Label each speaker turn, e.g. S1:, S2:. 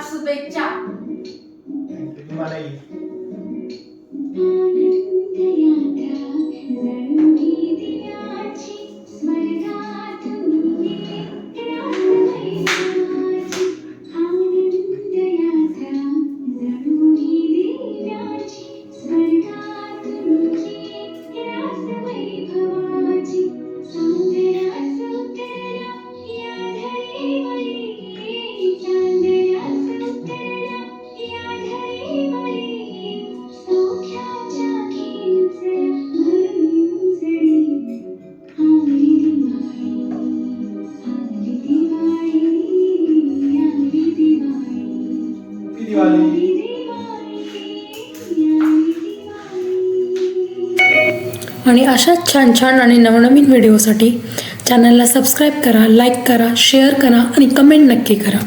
S1: शुभेच्छा.
S2: तुम्हालाही दिवाळी.
S3: आणि अशाच छान छान आणि नवनवीन व्हिडिओसाठी चॅनलला सबस्क्राईब करा लाईक करा शेअर करा आणि कमेंट नक्की करा.